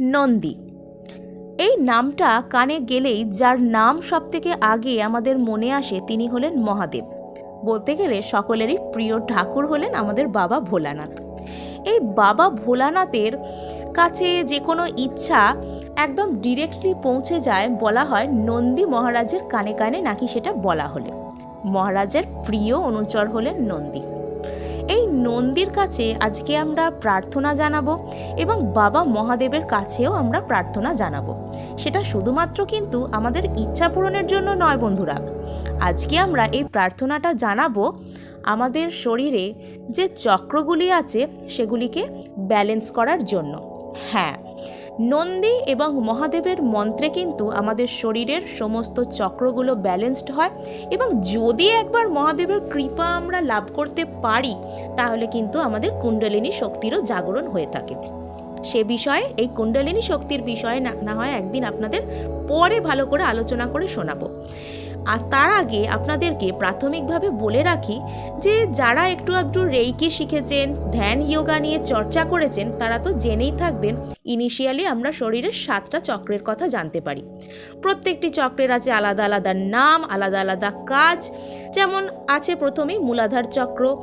নন্দী। এই নামটা কানে গেলেই যার নাম সবথেকে আগে আমাদের মনে আসে তিনি হলেন মহাদেব। বলতে গেলে সকলেরই প্রিয় ঠাকুর হলেন আমাদের বাবা ভোলানাথ। এই বাবা ভোলানাথের কাছে যে কোনো ইচ্ছা একদম ডিরেক্টলি পৌঁছে যায় বলা হয় নন্দী মহারাজের কানে কানে নাকি সেটা বলা হলে। মহারাজের প্রিয় অনুচর হলেন নন্দী। এই নন্দীর কাছে আজকে আমরা প্রার্থনা জানাব এবং বাবা মহাদেবের কাছেও আমরা প্রার্থনা জানাব। সেটা শুধুমাত্র কিন্তু আমাদের ইচ্ছা পূরণের জন্য নয় বন্ধুরা। আজকে আমরা এই প্রার্থনাটা জানাব আমাদের শরীরে যে চক্রগুলি আছে সেগুলিকে ব্যালেন্স করার জন্য। হ্যাঁ নন্দী এবং মহাদেবের মন্ত্রে কিন্তু আমাদের শরীরের সমস্ত চক্রগুলো ব্যালেন্সড হয় এবং যদি একবার মহাদেবের কৃপা আমরা লাভ করতে পারি, তাহলে কিন্তু আমাদের কুণ্ডলিনী শক্তিরও জাগরণ হয়ে থাকে। সে বিষয়ে, এই কুণ্ডলিনী শক্তির বিষয়ে না হয় একদিন আপনাদের পরে ভালো করে আলোচনা করে শোনাবো। আর তার আগে আপনাদেরকে প্রাথমিকভাবে বলে রাখি যে, যারা একটু আধটু রেইকি শিখেছেন ধ্যান যোগা নিয়ে চর্চা করেছেন, তারা তো জেনেই থাকবেন ইনিশিয়ালি আমরা শরীরের সাতটা চক্রের কথা জানতে পারি। প্রত্যেকটি চক্রের আছে আলাদা আলাদা নাম, আলাদা আলাদা কাজ। যেমন আছে প্রথমেই মূলাধার চক্র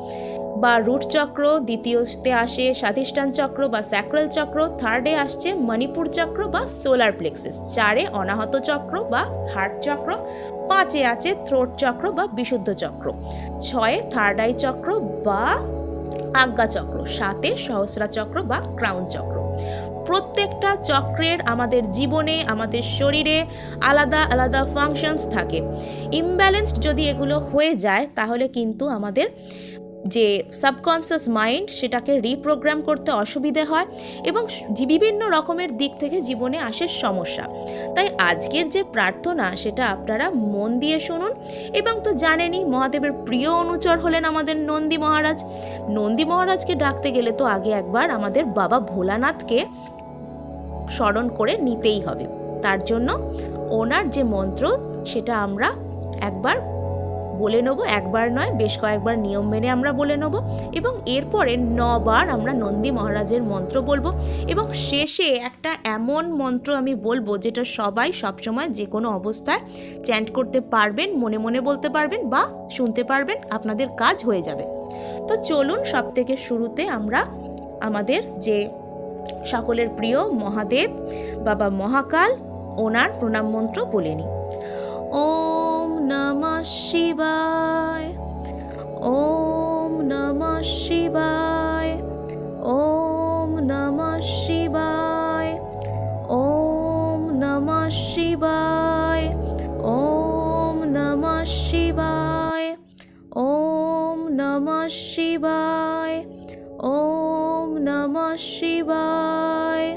বা রুট চক্র, দ্বিতীয়তে আসে স্বাধিষ্ঠান চক্র বা স্যাক্রাল চক্র থার্ডে আসছে মণিপুর চক্র বা সোলার প্লেক্সিস চারে অনাহত চক্র বা হার্ট চক্র, পাঁচে আছে থ্রোট চক্র বা বিশুদ্ধ চক্র, ছয়ে থার্ড আই চক্র বা আজ্ঞা চক্র, সাতে সহস্রা চক্র বা ক্রাউন চক্র। প্রত্যেকটা চক্রের আমাদের জীবনে, আমাদের শরীরে আলাদা আলাদা ফাংশনস থাকে। ইমব্যালেন্সড যদি এগুলো হয়ে যায়, তাহলে কিন্তু আমাদের যে সাবকনসিয়াস মাইন্ড সেটাকে রিপ্রোগ্রাম করতে অসুবিধে হয় এবং বিভিন্ন রকমের দিক থেকে জীবনে আসে সমস্যা। তাই আজকের যে প্রার্থনা, সেটা আপনারা মন দিয়ে শুনুন এবং তো জানেনই, মহাদেবের প্রিয় অনুচর হলেন আমাদের নন্দী মহারাজ। নন্দী মহারাজকে ডাকতে গেলে তো আগে একবার আমাদের বাবা ভোলানাথকে স্মরণ করে নিতেই হবে। তার জন্য ওনার যে মন্ত্র, সেটা আমরা একবার বলে নেব। একবার নয়, বেশ কয়েকবার নিয়ম মেনে আমরা বলে নেব এবং এরপরে নবার আমরা নন্দী মহারাজের মন্ত্র বলব এবং শেষে একটা এমন মন্ত্র আমি বলব যেটা সবাই সবসময় যে কোনো অবস্থায় চ্যান্ট করতে পারবেন, মনে মনে বলতে পারবেন বা শুনতে পারবেন, আপনাদের কাজ হয়ে যাবে। তো চলুন সব থেকে শুরুতে আমরা আমাদের যে সকলের প্রিয় মহাদেব, বাবা মহাকাল, ওনার প্রণাম মন্ত্র বলে নিই ওম নমঃ শিবায়, ওম নমঃ শিবায়, ওম নমঃ শিবায়, ওম নমঃ শিবায়, ওম নমঃ শিবায়, ওম নমঃ শিবায়, ওম নমঃ শিবায়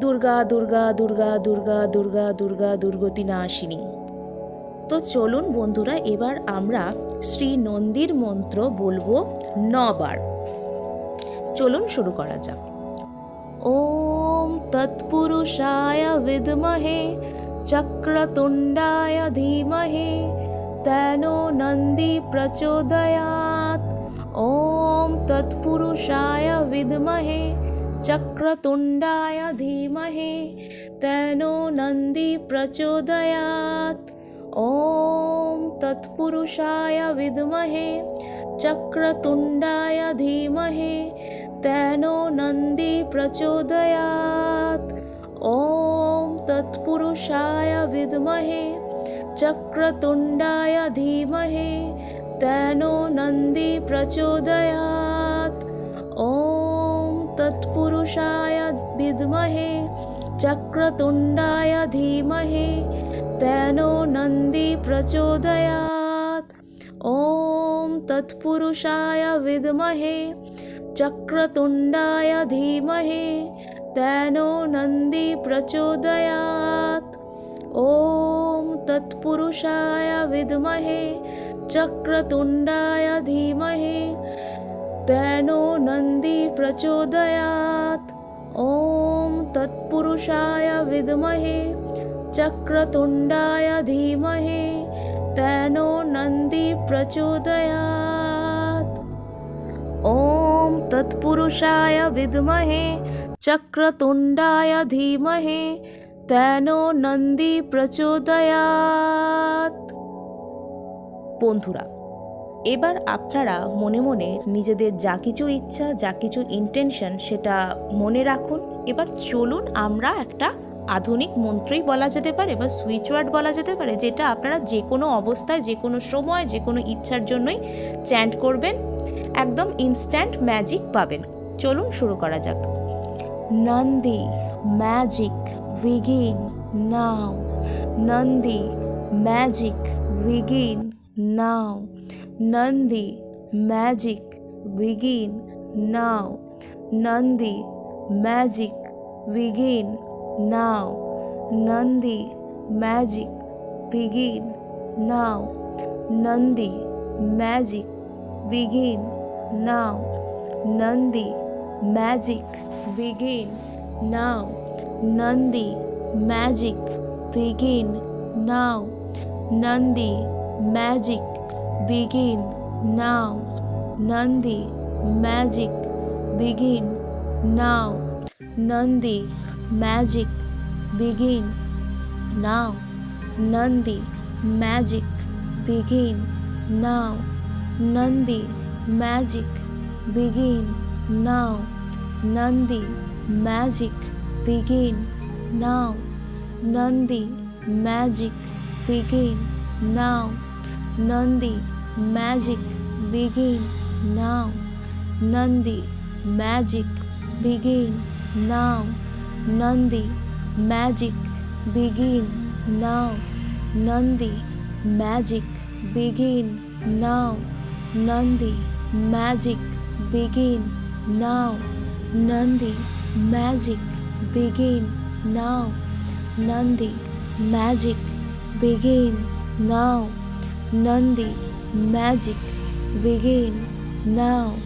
দুর্গা দুর্গা দুর্গা দুর্গা দুর্গা দুর্গা দুর্গতি নাশিনী তো চলুন বন্ধুরা, এবার আমরা শ্রী নন্দীর মন্ত্র বলব নবার। চলুন শুরু করা যাক। ওম তৎপুরুষায় বিদমহে, চক্রতুণ্ডায় ধীমহে তেনো নন্দী প্রচোদয়াৎ तत्पुरुषाय विद्महे चक्रतुण्डाय धीमहे तेनो नन्दी प्रचोदयात्। ॐ तत्पुरुषाय विद्महे चक्रतुण्डाय धीमहे तेनो नन्दी प्रचोदयात्। ॐ तत्पुरुषाय विद्महे चक्रतुण्डाय धीमहे तेनो नन्दी प्रचोदयात्। विद्महे चक्रतुण्डाय धीमहि तेनो नन्दी प्रचोदयात्। ॐ तत्पुरुषाय विद्महे चक्रतुण्डाय धीमहि तेनो नन्दी प्रचोदयात्। ॐ तत्पुरुषाय विद्महे चक्रतुण्डाय धीमहि तेनो नन्दी प्रचोदयात्। ॐ তৎপুরুষায় বিদমহে চক্রতুণ্ডায় ধীমহে তেন নন্দী प्रचोदयात्। ॐ তৎপুরুষায় বিদমহে চক্রতুণ্ডায় ধীমহে তেনো নন্দী प्रचोदयात्। বন্ধুরা, এবার আপনারা মনে মনে নিজেদের যা কিছু ইচ্ছা, যা কিছু ইন্টেনশন সেটা মনে রাখুন। এবার চলুন আমরা একটা আধুনিক মন্ত্রই বলা যেতে পারে বা সুইচ ওয়ার্ড বলা যেতে পারে, যেটা আপনারা যে কোনো অবস্থায়, যে কোনো সময়, যে কোনো ইচ্ছার জন্যই চ্যান্ট করবেন। একদম ইনস্ট্যান্ট ম্যাজিক পাবেন। চলুন শুরু করা যাক। Nandi magic begin now Nandi magic begin now Nandi magic begin now Nandi magic begin now. Nandi, magic begin now. Nandi, magic begin now. Nandi, magic begin now. Nandi, magic begin now. Nandi, magic begin now. Nandi, magic begin now nandi magic begin. Now nandi magic begin. Now nandi magic begin. Now nandi magic begin. Now nandi magic begin. Now Nandi magic begin. Now. Nandi magic begin now. Nandi magic begin now. Nandi magic begin now. Nandi magic begin now. Nandi magic begin now. Nandi magic begin now. Nandi magic begin now.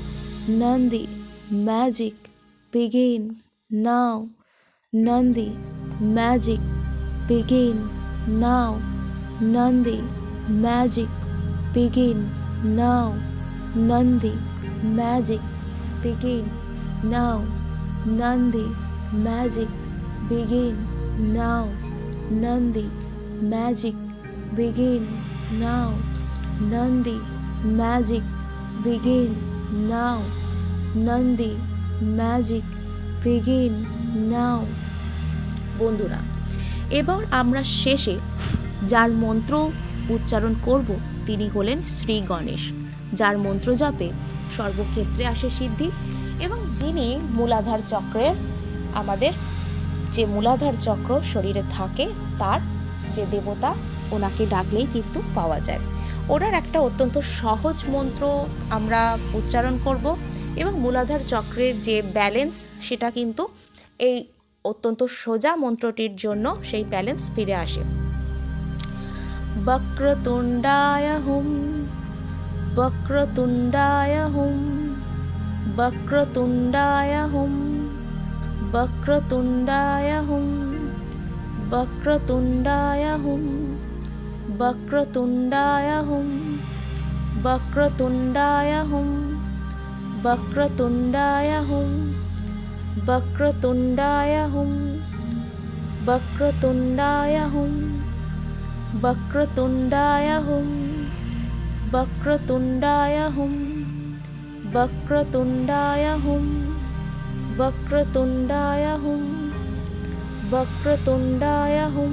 Nandi magic begin now. Nandi magic begin now. Nandi magic begin now. Nandi magic begin now. Nandi magic begin now. Nandi magic begin now. Nandi magic begin now. Nandi magic begin now বন্ধুরা, এবার আমরা শেষে যার মন্ত্র উচ্চারণ করব, তিনি হলেন শ্রী গণেশ। যার মন্ত্র জপে সর্বক্ষেত্রে আসে সিদ্ধি এবং যিনি মূলাধার চক্রের, আমাদের যে মূলাধার চক্র শরীরে থাকে, তার যে দেবতা, ওনাকে ডাকলেই কিন্তু পাওয়া যায়। ওনার একটা অত্যন্ত সহজ মন্ত্র আমরা উচ্চারণ করব। এবং মূলাধার চক্রের যে ব্যালেন্স সেটা কিন্তু এই অত্যন্ত সোজা মন্ত্রটির জন্য সেই ব্যালেন্স ফিরে আসে। বক্রতুণ্ডায় হুম বক্রতুণ্ডায় হুম বক্রতুণ্ডায় হুম বক্রতুণ্ডায় হুম বক্রতুণ্ডায় হুম বক্রতুণ্ডায় হুম বক্রতুণ্ডায় হুম वक्रतुण्डाय हुं वक्रतुण्डाय हुं वक्रतुण्डाय हुं वक्रतुण्डाय हुं वक्रतुण्डाय हुं वक्रतुण्डाय हुं वक्रतुण्डाय हुं वक्रतुण्डाय हुं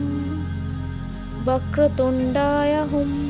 वक्रतुण्डाय हुम्